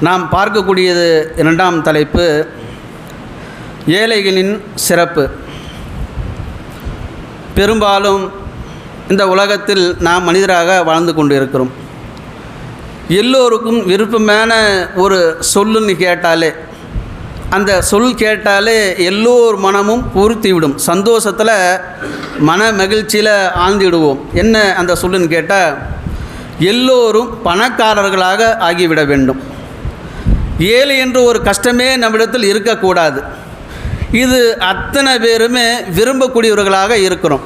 நாம் பார்க்கக்கூடியது இரண்டாம் தலைப்பு ஏழைகளின் சிறப்பு. பெரும்பாலும் இந்த உலகத்தில் நாம் மனிதராக வாழ்ந்து கொண்டு இருக்கிறோம் எல்லோருக்கும் விருப்பமான ஒரு சொல்லுன்னு கேட்டாலே அந்த சொல் கேட்டாலே எல்லோர் மனமும் பூர்த்திவிடும். சந்தோஷத்தில் மன மகிழ்ச்சியில் ஆழ்ந்திடுவோம். என்ன அந்த சொல்லுன்னு கேட்டால் எல்லோரும் பணக்காரர்களாக ஆகிவிட வேண்டும். ஏழை என்று ஒரு கஷ்டமே நம்மிடத்தில் இருக்கக்கூடாது. இது அத்தனை பேருமே விரும்பக்கூடியவர்களாக இருக்கிறோம்.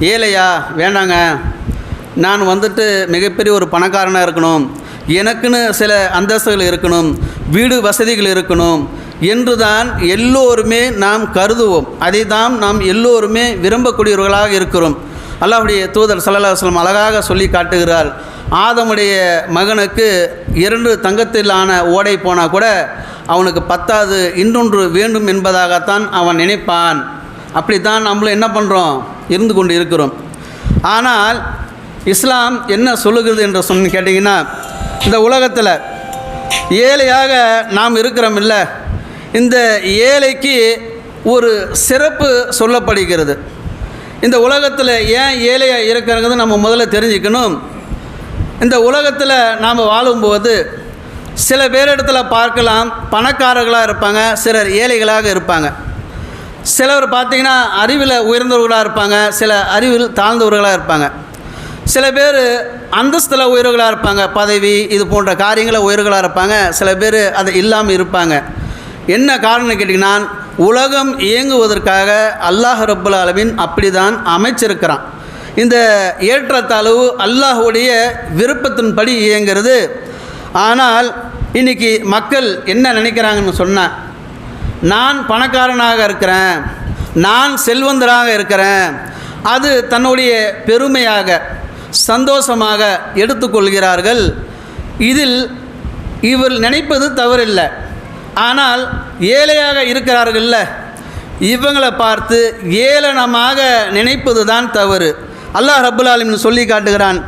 ஏழையா வேண்டாங்க. நான் வந்துட்டு மிகப்பெரிய ஒரு பணக்காரனாக இருக்கணும். எனக்குன்னு சில அந்தஸ்துகள் இருக்கணும். வீடு வசதிகள் இருக்கணும் என்று தான் எல்லோருமே நாம் கருதுவோம். அதை தான் நாம் எல்லோருமே விரும்பக்கூடியவர்களாக இருக்கிறோம். அல்லாஹுடைய தூதர் சல்லல்லா வஸ்லம் அழகாக சொல்லி காட்டுகிறார். ஆதமுடைய மகனுக்கு இரண்டு தங்கத்திலான ஓடை போனால் கூட அவனுக்கு பத்தாது இன்னொன்று வேண்டும் என்பதாகத்தான் அவன் நினைப்பான். அப்படித்தான் நம்மளும் என்ன பண்ணுறோம் இருந்து கொண்டு இருக்கிறோம். ஆனால் இஸ்லாம் என்ன சொல்லுகிறது என்று சொன்னு கேட்டிங்கன்னா இந்த உலகத்தில் ஏழையாக நாம் இருக்கிறோம் இல்லை. இந்த ஏழைக்கு ஒரு சிறப்பு சொல்லப்படுகிறது. இந்த உலகத்தில் ஏன் ஏழையாக இருக்கிறங்கிறது நம்ம முதல்ல தெரிஞ்சுக்கணும். இந்த உலகத்தில் நாம் வாழும்போது சில பேரிடத்தில் பார்க்கலாம் பணக்காரர்களாக இருப்பாங்க சிலர் ஏழைகளாக இருப்பாங்க. சிலர் பார்த்திங்கன்னா அறிவில் உயர்ந்தவர்களாக இருப்பாங்க சில அறிவில் தாழ்ந்தவர்களாக இருப்பாங்க. சில பேர் அந்தஸ்தில் உயர்வுகளாக இருப்பாங்க பதவி இது போன்ற காரியங்களில் உயர்வுகளாக இருப்பாங்க சில பேர் அது இல்லாமல் இருப்பாங்க. என்ன காரணம் கேட்டிங்கன்னா உலகம் இயங்குவதற்காக அல்லாஹ் ரபுல் ஆலமீன் அப்படி தான் அமைச்சிருக்கிறான். இந்த ஏற்றத்தாழ்வு அல்லாஹுடைய விருப்பத்தின்படி இயங்கிறது. ஆனால் இன்றைக்கி மக்கள் என்ன நினைக்கிறாங்கன்னு சொன்னால் நான் பணக்காரனாக இருக்கிறேன் நான் செல்வந்தராக இருக்கிறேன் அது தன்னுடைய பெருமையாக சந்தோஷமாக எடுத்துக்கொள்கிறார்கள். இதில் இவர் நினைப்பது தவறில்லை. ஆனால் ஏழையாக இருக்கிறார்கள்ல இவங்களை பார்த்து ஏளனமாக நினைப்பது தான் தவறு. அல்லாஹ் ரபுல் ஆலமின் சொல்லி காட்டுகிறான்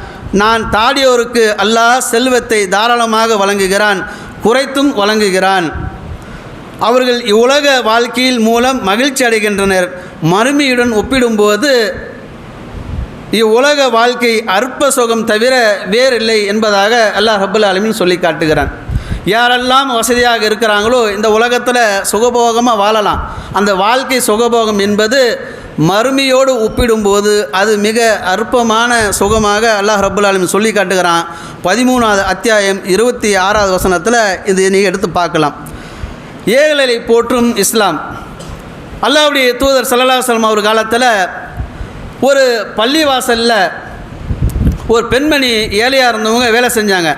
நான் தாடியோருக்கு அல்லாஹ் செல்வத்தை தாராளமாக வழங்குகிறான் குறைத்தும் வழங்குகிறான். அவர்கள் இவ்வுலக வாழ்க்கையில் மூலம் மகிழ்ச்சி அடைகின்றனர். மறுமையுடன் ஒப்பிடும்போது இவ்வுலக வாழ்க்கை அற்ப சுகம் தவிர வேறில்லை என்பதாக அல்லாஹ் ரபுல் ஆலமின் சொல்லி காட்டுகிறான். யாரெல்லாம் வசதியாக இருக்கிறாங்களோ இந்த உலகத்தில் சுகபோகமாக வாழலாம். அந்த வாழ்க்கை சுகபோகம் என்பது மறுமையோடு ஒப்பிடும்போது அது மிக அற்பமான சுகமாக அல்லாஹ் ரபுல் ஆலமின் சொல்லி காட்டுகிறான். பதிமூணாவது அத்தியாயம் இருபத்தி ஆறாவது வசனத்தில் இது நீங்கள் எடுத்து பார்க்கலாம். ஏகலை போற்றும் இஸ்லாம். அல்லாவுடைய தூதர் சல்லல்லா சலம் அவர் காலத்தில் ஒரு பள்ளிவாசலில் ஒரு பெண்மணி ஏழையாக இருந்தவங்க வேலை செஞ்சாங்க.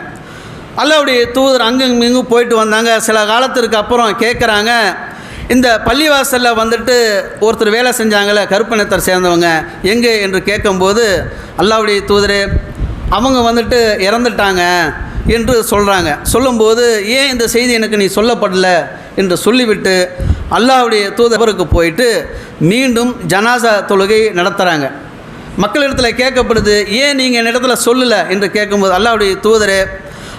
அல்லாவுடைய தூதர் அங்கும் இங்கும் போயிட்டு வந்தாங்க. சில காலத்திற்கு அப்புறம் கேட்குறாங்க இந்த பள்ளிவாசலில் வந்துட்டு ஒருத்தர் வேலை செஞ்சாங்களே கருப்பினத்தர் சேர்ந்தவங்க எங்கே என்று கேட்கும்போது அல்லாவுடைய தூதரே அவங்க வந்துட்டு இறந்துட்டாங்க என்று சொல்கிறாங்க சொல்லும்போது ஏன் இந்த செய்தி எனக்கு நீ சொல்லப்படல? என்று சொல்லிவிட்டு அல்லாவுடைய தூதவருக்கு போயிட்டு மீண்டும் ஜனாசா தொழுகை நடத்துகிறாங்க மக்களிடத்தில் கேட்கப்படுது ஏன் நீங்கள் என்னிடத்துல சொல்லலை? என்று கேட்கும்போது அல்லாவுடைய தூதரே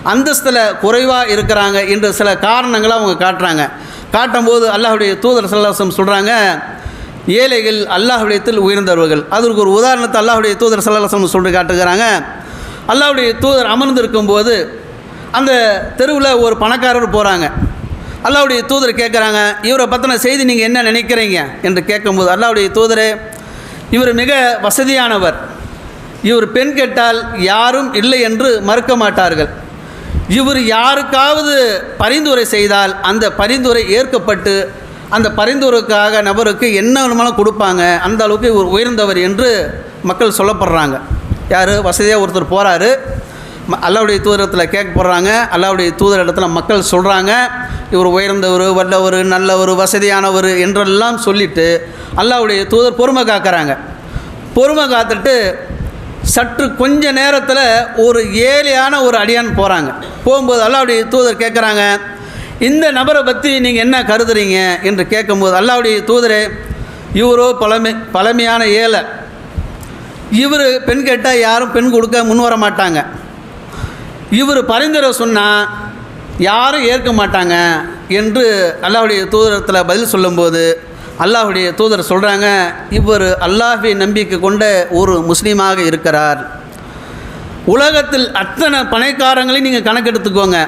அந்தஸ்தில் குறைவாக இருக்கிறாங்க என்று சில காரணங்களை அவங்க காட்டுறாங்க. காட்டும்போது அல்லாஹுடைய தூதர் சல்லாசம் சொல்கிறாங்க ஏழைகள் அல்லாஹுடையத்தில் உயர்ந்தவர்கள். அதற்கு ஒரு உதாரணத்தை அல்லாஹுடைய தூதர் சல்லாசம் சொல்லி காட்டுகிறாங்க. அல்லாஹுடைய தூதர் அமர்ந்திருக்கும்போது அந்த தெருவில் ஒரு பணக்காரர் போகிறாங்க அல்லாவுடைய தூதர் கேட்குறாங்க இவரை பற்றின செய்தி நீங்கள் என்ன நினைக்கிறீங்க? என்று கேட்கும்போது அல்லாவுடைய தூதரே இவர் மிக வசதியானவர். இவர் பெண் கேட்டால் யாரும் இல்லை என்று மறுக்க மாட்டார்கள். இவர் யாருக்காவது பரிந்துரை செய்தால் அந்த பரிந்துரை ஏற்கப்பட்டு அந்த பரிந்துரைக்காக நபருக்கு என்ன வேணுமாலும் கொடுப்பாங்க அந்த அளவுக்கு இவர் உயர்ந்தவர் என்று மக்கள் சொல்லப்படுறாங்க. யார்? வசதியாக ஒருத்தர் போகிறாரு அல்லாவுடைய தூதரத்தில் கேட்க போடுறாங்க அல்லாவுடைய தூதர் இடத்துல மக்கள் சொல்கிறாங்க இவர் உயர்ந்தவர் வல்லவர் நல்லவர் வசதியானவர் என்றெல்லாம் சொல்லிவிட்டு அல்லாவுடைய தூதர் பொறுமை காக்கிறாங்க. பொறுமை காத்துட்டு சற்று கொஞ்ச நேரத்தில் ஒரு ஏழையான ஒரு அடியான் போகிறாங்க போகும்போது அல்லாவுடைய தூதர் கேட்குறாங்க இந்த நபரை பற்றி நீங்கள் என்ன கருதுறீங்க? என்று கேட்கும்போது அல்லாவுடைய தூதரே இவரோ பழமை பழமையான ஏழை. இவர் பெண் கேட்டால் யாரும் பெண் கொடுக்க முன் வர மாட்டாங்க. இவர் பரிந்துரை சொன்னால் யாரும் ஏற்க மாட்டாங்க என்று அல்லாவுடைய தூதரத்தில் பதில் சொல்லும்போது அல்லாஹுடைய தூதர் சொல்கிறாங்க இவர் அல்லாஹை நம்பிக்கை கொண்ட ஒரு முஸ்லீமாக இருக்கிறார். உலகத்தில் அத்தனை பணைக்காரங்களையும் நீங்கள் கணக்கெடுத்துக்கோங்க.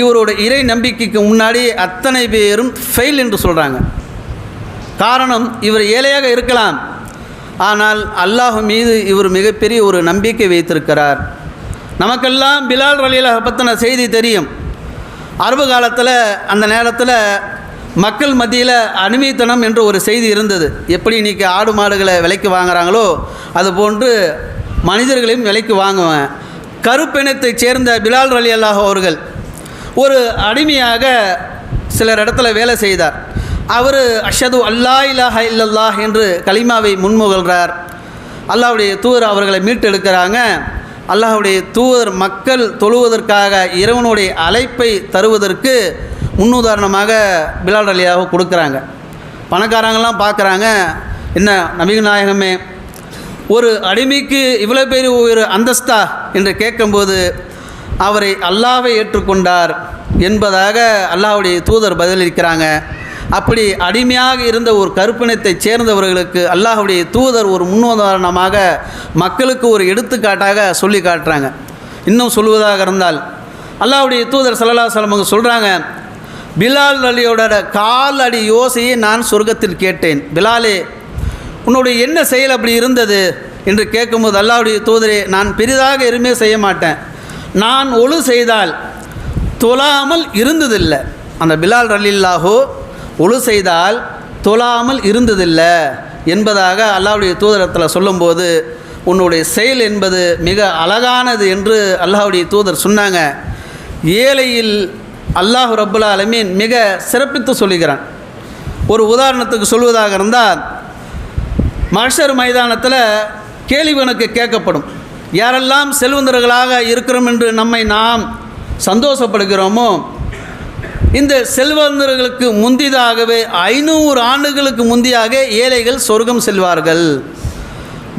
இவரோட இறை நம்பிக்கைக்கு முன்னாடி அத்தனை பேரும் ஃபெயில் என்று சொல்கிறாங்க காரணம் இவர் ஏழையாக இருக்கலாம். ஆனால் அல்லாஹ் மீது இவர் மிகப்பெரிய ஒரு நம்பிக்கை வைத்திருக்கிறார். நமக்கெல்லாம் பிலால் வழியில் பற்றின செய்தி தெரியும். அரபு காலத்தில் அந்த நேரத்தில் மக்கள் மத்தியில் அணுவித்தனம் என்ற ஒரு செய்தி இருந்தது. எப்படி இன்றைக்கி ஆடு மாடுகளை விலைக்கு வாங்குறாங்களோ அதுபோன்று மனிதர்களையும் விலைக்கு வாங்குவேன். கருப்பினத்தைச் சேர்ந்த பிலால் ரலி அல்லாஹ் அவர்கள் ஒரு அடிமையாக சிலர் இடத்துல வேலை செய்தார். அவர் அஷது அல்லா இலாஹ இல்லல்லாஹ் என்று கலிமாவை முன்முகழ்கிறார் அல்லாஹ்வுடைய தூதர் அவர்களை மீட்டெடுக்கிறாங்க. அல்லாஹ்வுடைய தூதர் மக்கள் தொழுவதற்காக இறைவனுடைய அழைப்பை தருவதற்கு முன்னுதாரணமாக பிலால் அலியாக கொடுக்குறாங்க. பணக்காரங்கள்லாம் பார்க்குறாங்க என்ன நபிகள் நாயகமே ஒரு அடிமைக்கு இவ்வளோ பேர் ஒரு அந்தஸ்தா என்று கேட்கும்போது அவரை அல்லாவை ஏற்றுக்கொண்டார் என்பதாக அல்லாவுடைய தூதர் பதிலளிக்கிறாங்க. அப்படி அடிமையாக இருந்த ஒரு கருப்பினத்தைச் சேர்ந்தவர்களுக்கு அல்லாஹுடைய தூதர் ஒரு முன்னுதாரணமாக மக்களுக்கு ஒரு எடுத்துக்காட்டாக சொல்லி காட்டுறாங்க. இன்னும் சொல்வதாக இருந்தால் அல்லாஹுடைய தூதர் சல்லல்லா சலமங்க சொல்கிறாங்க பிலால் அலியோட கால் அடி யோசையை நான் சொர்க்கத்தில் கேட்டேன். பிலாலே உன்னுடைய என்ன செயல் அப்படி இருந்தது? என்று கேட்கும்போது அல்லாவுடைய தூதரே நான் பெரிதாக எதுவுமே செய்ய மாட்டேன். நான் ஒழு செய்தால் தொழாமல் இருந்ததில்லை. அந்த பிலால் ரலில்லாஹோ ஒழு செய்தால் தொழாமல் இருந்ததில்லை என்பதாக அல்லாவுடைய தூதரத்தில் சொல்லும்போது உன்னுடைய செயல் என்பது மிக அழகானது என்று அல்லாவுடைய தூதர் சொன்னாங்க. ஏழையில் அல்லாஹ் ரப்புல் ஆலமீன் மிக சிறப்பித்து சொல்லுகிறான். ஒரு உதாரணத்துக்கு சொல்வதாக இருந்தால் மஷர் மைதானத்தில் கேள்வி கேட்கப்படும். யாரெல்லாம் செல்வந்தர்களாக இருக்கிறோம் என்று நம்மை நாம் சந்தோஷப்படுகிறோமோ இந்த செல்வந்தர்களுக்கு முந்திதாகவே ஐநூறு ஆண்டுகளுக்கு முந்தியாக ஏழைகள் சொர்க்கம் செல்வார்கள்.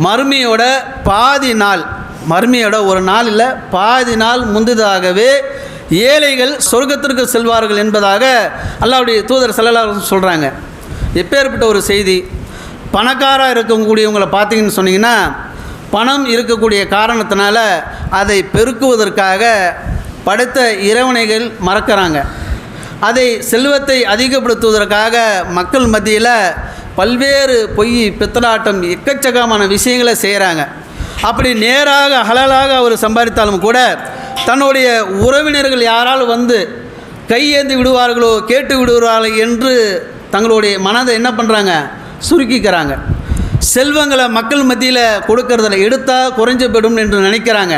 மருமையோட பாதி நாள் மருமையோட ஒரு நாள் இல்லை பாதி நாள் முந்திதாகவே ஏழைகள் சொர்க்கத்திற்கு செல்வார்கள் என்பதாக அல்லாவுடைய தூதர் செல்லலாக சொல்கிறாங்க எப்பேற்பட்ட ஒரு செய்தி பணக்காராக இருக்கக்கூடியவங்களை பார்த்தீங்கன்னு சொன்னீங்கன்னா பணம் இருக்கக்கூடிய காரணத்தினால அதை பெருக்குவதற்காக படைத்த இறைவனைகள் மறக்கிறாங்க. அதை செல்வத்தை அதிகப்படுத்துவதற்காக மக்கள் மத்தியில் பல்வேறு பொய் பித்தலாட்டம் எக்கச்சக்கமான விஷயங்களை செய்கிறாங்க அப்படி நேராக ஹலலாக அவர் சம்பாதித்தாலும் கூட தன்னுடைய உறவினர்கள் யாரால் வந்து கையேந்தி விடுவார்களோ கேட்டு விடுவார்கள் என்று தங்களுடைய மனதை என்ன பண்ணுறாங்க சுருக்கிக்கிறாங்க. செல்வங்களை மக்கள் மத்தியில் கொடுக்கறதில்ல எடுத்தால் குறைஞ்ச போயிடும் என்று நினைக்கிறாங்க.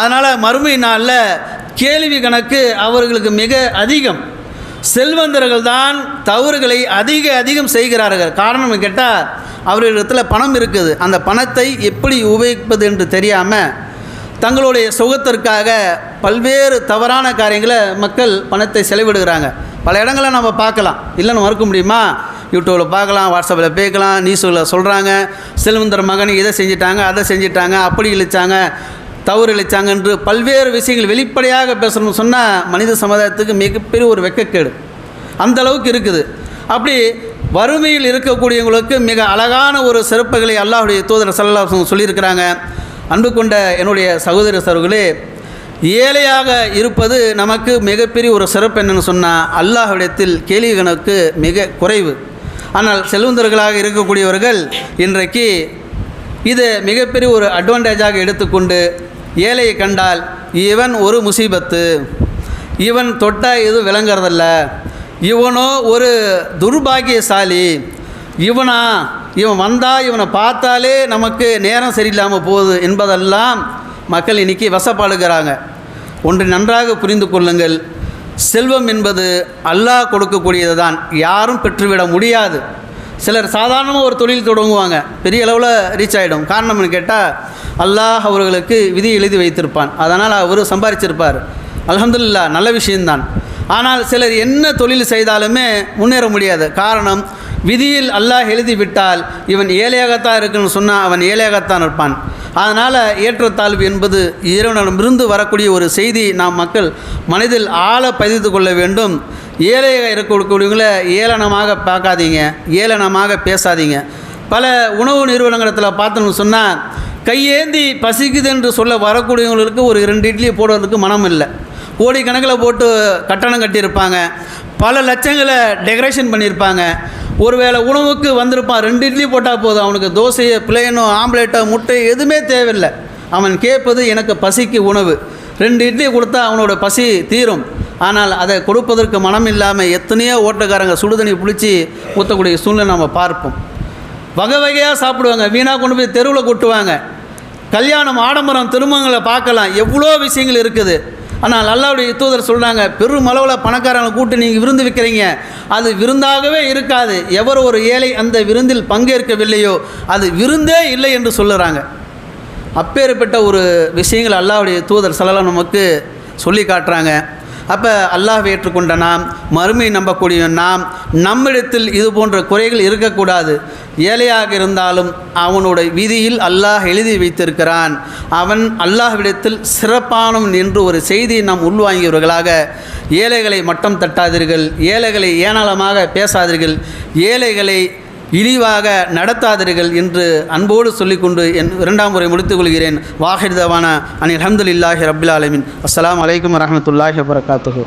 அதனால் மறுமை நாளில் கேள்வி கணக்கு அவர்களுக்கு மிக அதிகம். செல்வந்தர்கள் தான் தவறுகளை அதிக அதிகம் செய்கிறார்கள். காரணம் கேட்டால் அவர்களிடத்தில் பணம் இருக்குது. அந்த பணத்தை எப்படி உபயோகிப்பது என்று தெரியாமல் தங்களுடைய சுகத்திற்காக பல்வேறு தவறான காரியங்களை மக்கள் பணத்தை செலவிடுகிறாங்க. பல இடங்களை நம்ம பார்க்கலாம். இல்லைன்னு மறுக்க முடியுமா? யூடியூப்பில் பார்க்கலாம் வாட்ஸ்அப்பில் பேக்கலாம் நியூஸில் சொல்கிறாங்க செல்வந்தர் மகன் இதை செஞ்சிட்டாங்க அதை செஞ்சிட்டாங்க அப்படி இழிச்சாங்க தவறு இழிச்சாங்க என்று பல்வேறு விஷயங்கள் வெளிப்படையாக பேசணும்னு சொன்னால் மனித சமுதாயத்துக்கு மிகப்பெரிய ஒரு வெக்கக்கேடு. அந்த அளவுக்கு இருக்குது. அப்படி வறுமையில் இருக்கக்கூடியவங்களுக்கு மிக அழகான ஒரு சிறப்புகளை அல்லாஹுடைய தூதர் சல்லா சொல்லியிருக்கிறாங்க. அன்பு கொண்ட என்னுடைய சகோதர சர்களே ஏழையாக இருப்பது நமக்கு மிகப்பெரிய ஒரு சிறப்பு என்னன்னு சொன்னால் அல்லாஹ்விடத்தில் கேள்வி கணக்கு மிக குறைவு. ஆனால் செல்வந்தர்களாக இருக்கக்கூடியவர்கள் இன்றைக்கு இது மிகப்பெரிய ஒரு அட்வான்டேஜாக எடுத்துக்கொண்டு ஏழையை கண்டால் இவன் ஒரு முசீபத்து இவன் தொட்டால் எதுவும் விளங்குறதில்ல இவனோ ஒரு துர்பாகியசாலி இவனா இவன் வந்தால் இவனை பார்த்தாலே நமக்கு நேரம் சரியில்லாமல் போகுது என்பதெல்லாம் மக்கள் இன்னைக்கு வசப்பாடுகிறாங்க. ஒன்று நன்றாக புரிந்து கொள்ளுங்கள். செல்வம் என்பது அல்லாஹ் கொடுக்கக்கூடியது தான் யாரும் பெற்றுவிட முடியாது. சிலர் சாதாரணமாக ஒரு தொழில் தொடங்குவாங்க. பெரிய அளவில் ரீச் ஆகிடும் காரணம்னு கேட்டால் அல்லாஹ் அவர்களுக்கு விதி எழுதி வைத்திருப்பான். அதனால் அவர் சம்பாதிச்சிருப்பார் அலமதுல்லா நல்ல விஷயம்தான். ஆனால் சிலர் என்ன தொழில் செய்தாலுமே முன்னேற முடியாது. காரணம் விதியில் அல்லாஹ் எழுதிவிட்டால் இவன் ஏழையாகத்தான் இருக்குன்னு சொன்னால் அவன் ஏழையாகத்தான் இருப்பான். அதனால் ஏற்றத்தாழ்வு என்பது இறைவனிடமிருந்து வரக்கூடிய ஒரு செய்தி நாம் மக்கள் மனதில் ஆழ பதித்து கொள்ள வேண்டும். ஏழையாக இருக்கக்கூடியவங்கள ஏளனமாக பார்க்காதீங்க ஏளனமாக பேசாதீங்க. பல உணவு நிறுவனங்களத்தில் பார்த்தோம்னு சொன்னால் கையேந்தி பசிக்குது என்று சொல்ல வரக்கூடியவங்களுக்கு ஒரு ரெண்டு இட்லி போடுறதுக்கு மனம் இல்லை. கோடிக்கணக்கில் போட்டு கட்டணம் கட்டியிருப்பாங்க. பல லட்சங்களை டெக்கரேஷன் பண்ணியிருப்பாங்க. ஒருவேளை உணவுக்கு வந்திருப்பான் ரெண்டு இட்லி போட்டால் போதும். அவனுக்கு தோசையை பிளேனோ ஆம்லேட்டோ முட்டை எதுவுமே தேவையில்லை. அவன் கேட்பது எனக்கு பசிக்கு உணவு. ரெண்டு இட்லி கொடுத்தா அவனோட பசி தீரும். ஆனால் அதை கொடுப்பதற்கு மனம் இல்லாமல் எத்தனையோ ஓட்டக்காரங்க சுடுதண்ணி பிடிச்சி ஊற்றக்கூடிய சூழ்நிலை நம்ம பார்ப்போம். வகை வகையாக சாப்பிடுவாங்க. வீணாக கொண்டு போய் தெருவில் கொட்டுவாங்க. கல்யாணம் ஆடம்பரம் திருமணங்களை பார்க்கலாம். எவ்வளோ விஷயங்கள் இருக்குது. ஆனால் அல்லாவுடைய தூதர் சொல்கிறாங்க பெருமளவில் பணக்காரங்களை கூட்டு நீங்கள் விருந்து வைக்கிறீங்க. அது விருந்தாகவே இருக்காது. எவர் ஒரு ஏழை அந்த விருந்தில் பங்கேற்கவில்லையோ அது விருந்தே இல்லை என்று சொல்லுறாங்க. அப்பேற்பட்ட ஒரு விஷயங்கள் அல்லாவுடைய தூதர் சலலாம் நமக்கு சொல்லி காட்டுறாங்க. அப்போ அல்லாஹ் ஏற்றுக்கொண்ட நாம் மறுமை நம்பக்கூடிய நாம் நம்மிடத்தில் இது போன்ற குறைகள் இருக்கக்கூடாது. ஏழையாக இருந்தாலும் அவனுடைய விதியில் அல்லாஹ் எழுதி வைத்திருக்கிறான். அவன் அல்லாஹ்விடத்தில் சிறப்பானவன் என்று ஒரு செய்தியை நாம் உள்வாங்கியவர்களாக ஏழைகளை மட்டம் தட்டாதீர்கள் ஏழைகளை ஏனாளமாக பேசாதீர்கள் ஏழைகளை இழிவாக நடத்தாதீர்கள் என்று அன்போடு சொல்லிக்கொண்டு என் இரண்டாம் முறை முடித்துக் கொள்கிறேன். வாஹிர்தவான அனில் அஹமதுல்லாஹி ரபில் ஆலமின். அஸ்லாம் வலைக்கம் வரமத்துல்லாஹி வபரகாத்துஹு.